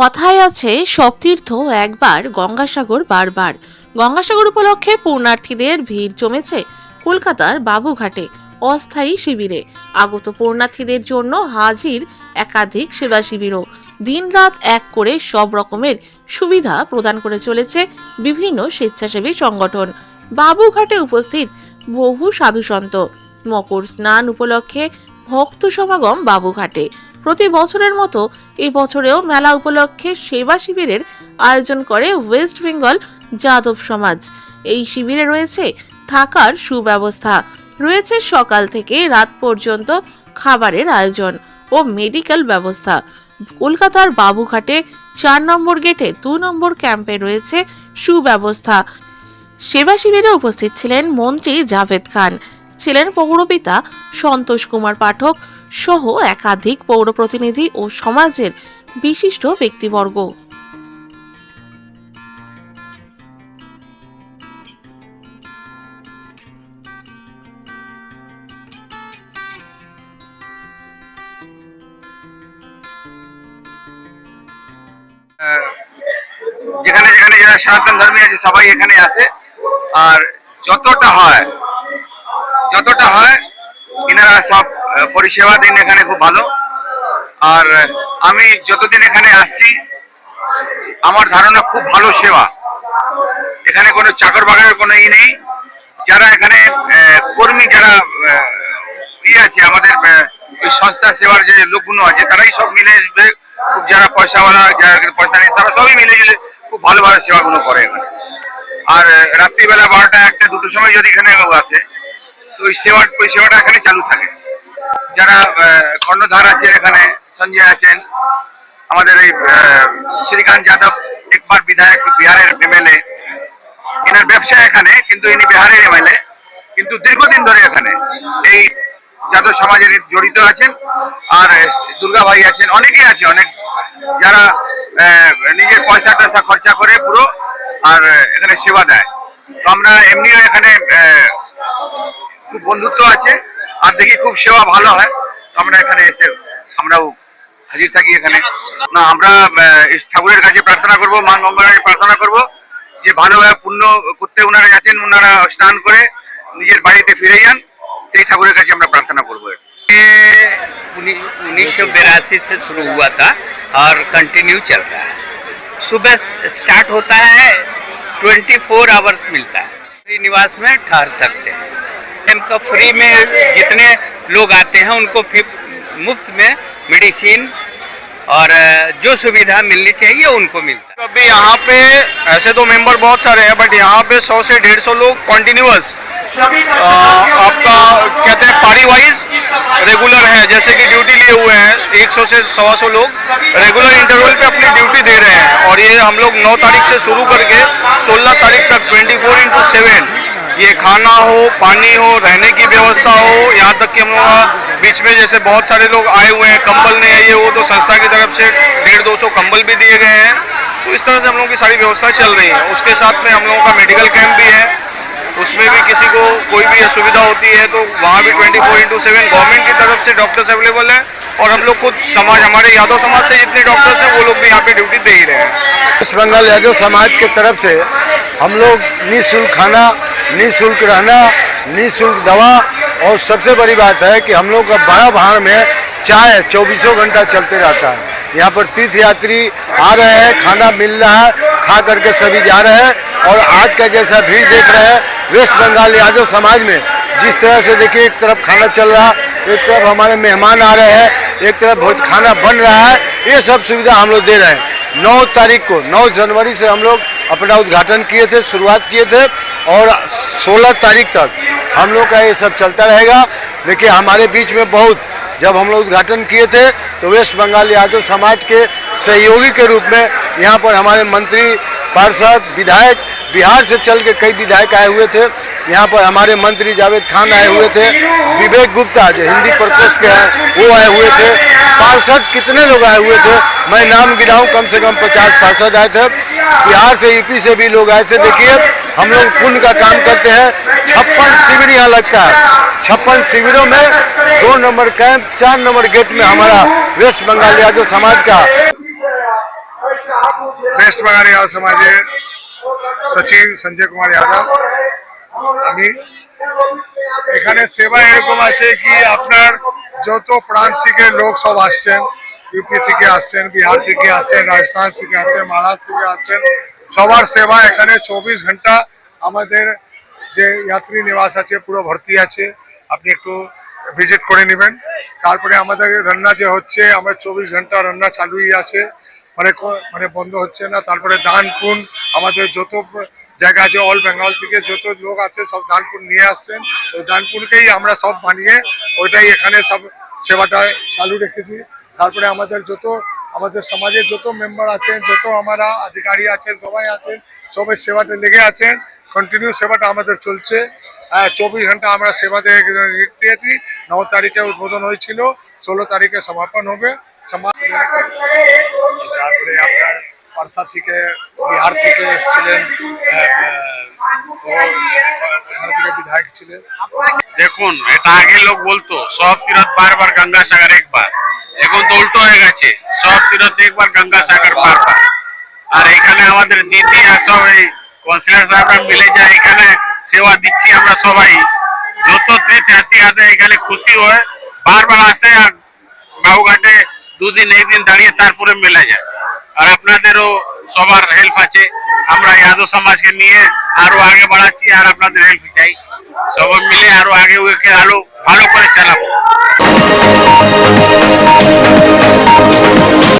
কথায় আছে, সব তীর্থ একবার গঙ্গাসাগর বারবার। গঙ্গাসাগর উপলক্ষে পূর্ণার্থীদের ভিড় জমেছে কলকাতার বাবুঘাটে অস্থায়ী শিবিরে। আগত পূর্ণার্থীদের জন্য হাজির একাধিক সেবা শিবিরও। দিনরাত এক করে সব রকমের সুবিধা প্রদান করে চলেছে বিভিন্ন স্বেচ্ছাসেবী সংগঠন। বাবুঘাটে উপস্থিত বহু সাধুসন্ত। মকর স্নান উপলক্ষে ভক্ত সমাগম বাবুঘাটে। প্রতি বছরের মতো এই বছরেও মেলা উপলক্ষে সেবা শিবিরের আয়োজন করে ওয়েস্ট বেঙ্গল যাদব সমাজ। এই শিবিরে রয়েছে থাকার সুব্যবস্থা, রয়েছে সকাল থেকে রাত পর্যন্ত খাবারের আয়োজন ও মেডিকেল ব্যবস্থা। কলকাতার বাবুঘাটে চার নম্বর গেটে দু নম্বর ক্যাম্পে রয়েছে সুব্যবস্থা। সেবা শিবিরে উপস্থিত ছিলেন মন্ত্রী জাভেদ খান। ছিলেন পৌরপিতা সন্তোষ কুমার পাঠক সহ একাধিক পৌর প্রতিনিধি ও সমাজের বিশিষ্ট ব্যক্তিবর্গ। যেখানে যেখানে যারা সনাতন ধর্মী আছে, সবাই এখানে আসে। আর যতটা হয় যতটা হয় এনারা সব পরিষেবা দিন এখানে খুব ভালো। আর, আমি যতদিন এখানে আসছি, আমার ধারণা খুব ভালো সেবা। এখানে কোনো চাকর বাকরের কোনো ই নেই। যারা এখানে কর্মী যারা ই আছে, আমাদের সংস্থা সেবার যে লোকগুলো আছে, তারাই সব মিলে মিলে খুব যারা পয়সাওয়ালা, যারা পয়সা নেই, তারা সবই মিলে জুলে খুব ভালোভাবে সেবাগুলো করে এখানে। আর, রাত্রিবেলা বারোটা একটা দুটো সময় যদি এখানে আসে তো ওই সেবা সেবাটা এখানে চালু থাকে। যারা কর্ণধার আছেন এখানে, সঞ্জয় আছেন, আমাদের এই শ্রীকান্ত যাদব একবার বিধায়ক বিহারের এমএলএ। এনার ব্যবসা এখানে, কিন্তু ইনি বিহারের এমএলএ। কিন্তু দীর্ঘদিন ধরে এখানে এই যাদব সমাজের জড়িত আছেন আর দুর্গা ভাই আছেন, অনেকেই আছে, অনেক যারা নিজের পয়সা টয়সা খরচা করে পুরো আর, এখানে সেবা দেয়। তো আমরা এমনিও এখানে খুব বন্ধুত্ব আছে আর দেখি খুব সেবা ভালো হয় তো আমরা এখানে এসে আমরাও হাজির থাকি এখানে না আমরা আহ, এই ঠাকুরের কাছে প্রার্থনা করব মা মঙ্গলের কাছে প্রার্থনা করব যে ভালোভাবে পূর্ণ করতে ওনারা যাচ্ছেন ওনারা স্নান করে নিজের বাড়িতে ফিরে যান সেই ঠাকুরের কাছে আমরা প্রার্থনা করবো उन्नीस सौ बिरासी से शुरू हुआ था और कंटिन्यू चल रहा है सुबह स्टार्ट होता है 24 फोर आवर्स मिलता है फ्री निवास में ठहर सकते हैं इनका फ्री में जितने लोग आते हैं, उनको मुफ़्त में मेडिसिन और जो सुविधा मिलनी चाहिए, उनको मिलता है। अभी यहाँ पे ऐसे तो मेंबर बहुत सारे हैं बट यहाँ पे 100 से 150 लोग कॉन्टिन्यूस आपका कहते हैं पारी वाइज रेगुलर है, जैसे कि ड्यूटी लिए हुए हैं 100 से सवा सौ लोग रेगुलर इंटरवल पे अपनी ड्यूटी दे रहे हैं। और ये हम लोग 9 तारीख से शुरू करके 16 तारीख तक 24 फोर इंटू सेवन ये खाना हो, पानी हो, रहने की व्यवस्था हो, यहाँ तक कि हम लोग बीच में जैसे बहुत सारे लोग आए हुए हैं, कंबल नहीं है ये वो तो संस्था की तरफ़ से डेढ़ दो सौ कंबल भी दिए गए हैं। तो इस तरह से हम लोगों की सारी व्यवस्था चल रही है। उसके साथ में हम लोगों का मेडिकल कैंप भी है। उसमें भी किसी को कोई भी असुविधा होती है तो वहाँ भी twenty four into seven government की तरफ़ से डॉक्टर्स अवेलेबल है और हम लोग खुद समाज, हमारे यादव समाज से जितने डॉक्टर्स हैं, वो लोग भी यहाँ पे ड्यूटी दे ही रहे हैं। वेस्ट बंगाल यादव समाज के तरफ़ से हम लोग निःशुल्क खाना निःशुल्क रहना, निःशुल्क दवा और सबसे बड़ी बात है कि हम लोग का बड़ा भाड़ में चाय चौबीसों घंटा चलते रहता है। यहाँ पर तीर्थ यात्री आ रहे हैं, खाना मिल रहा है, खा करके सभी जा रहे हैं और आज का जैसा भीड़ देख रहे हैं, वेस्ट बंगाल यादव समाज में जिस तरह से देखिए एक तरफ़ खाना चल रहा, एक तरफ़ हमारे मेहमान आ रहे हैं, एक तरफ़ बहुत खाना बन रहा है, ये सब सुविधा हम लोग दे रहे हैं। नौ तारीख को, नौ जनवरी से हम लोग अपना उद्घाटन किए थे, शुरुआत किए थे और 16 तारीख तक हम लोग का ये सब चलता रहेगा। देखिए, हमारे बीच में बहुत जब हम लोग उद्घाटन किए थे तो वेस्ट बंगाल यादव समाज के सहयोगी के रूप में यहाँ पर हमारे मंत्री, पार्षद, विधायक बिहार से चल के कई विधायक आए हुए थे। यहाँ पर हमारे मंत्री जावेद खान आए हुए थे, विवेक गुप्ता जो हिंदी प्रकोष्ठ के हैं, वो आए हुए थे। पार्षद कितने लोग आए हुए थे, मैं नाम गिनाऊं, कम से कम पचास पार्षद आए थे। बिहार से यूपी से भी लोग आए थे देखिए हम लोग पुण्य का काम करते हैं छप्पन शिविर यहाँ लगता है छप्पन शिविरों में दो नंबर कैंप चार नंबर गेट में हमारा वेस्ट बंगाल यादव समाज का বেস্ট বাঙালি আল সমাজের সচিব সঞ্জয় কুমার যাদব আমি এখানে সেবা এরকম আছে কি আপনার যত প্রান্ত থেকে লোক সব আসছেন ইউপি থেকে আসছেন, বিহার থেকে আসছেন, রাজস্থান থেকে আসছেন মহারাষ্ট্র থেকে আসছেন, সবার সেবা এখানে চব্বিশ ঘণ্টা আমাদের যে যাত্রী নিবাস আছে, পুরো ভর্তি আছে। আপনি একটু ভিজিট করে নেবেন। তারপরে আমাদের রান্না যে হচ্ছে, আমার চব্বিশ ঘণ্টা রান্না চালুই আছে। মানে মানে বন্ধ হচ্ছে না। তারপরে দানপুন আমাদের যত জায়গা আছে অল বেঙ্গল থেকে যত লোক আছে, সব দানপুর নিয়ে আসছেন। ওই দানপুরকেই আমরা সব বানিয়ে ওইটাই এখানে সব সেবাটা চালু রেখেছি। তারপরে আমাদের যত, আমাদের সমাজের যত মেম্বার আছেন, যত আমরা আধিকারী আছেন, সবাই আছেন, সবাই সেবাতে লেগে আছেন কন্টিনিউ সেবাটা আমাদের চলছে। চব্বিশ ঘণ্টা আমরা সেবা দিয়ে দিয়েছি। ন তারিখে উদ্বোধন হয়েছিল, ষোলো তারিখে সমাপন হবে। তারপরে আপনার পারসা থেকে বিহার থেকে এসেছিলেন বিধায়ক ছিলেন। দেখুন, এটা আগে লোক বলতো, সব তীরথ বারবার গঙ্গা সাগর একবার। এখন তো উল্টো হয়ে গেছে। সব তীরথ একবার গঙ্গা সাগর বারবার আর এখানে আমাদের দিদি আর সব এই কাউন্সিলর সাহেবরা মিলে যায় এখানে সেবা দিচ্ছি আমরা সবাই। যত তীর্থযাত্রী আছে, এখানে খুশি হয়। বারবার আসে আর বাবুঘাটে দুদিন একদিন দাঁড়িয়ে তারপরে মেলা যায়। আর আপনাদেরও সবার হেল্প আছে। আমরা যাদব সমাজকে নিয়ে আরও আগে বাড়াচ্ছি আর আপনাদের হেল্প চাই। সবাই মিলে আরও আগে ওকে আরও ভালো করে চালাবো। Thank you.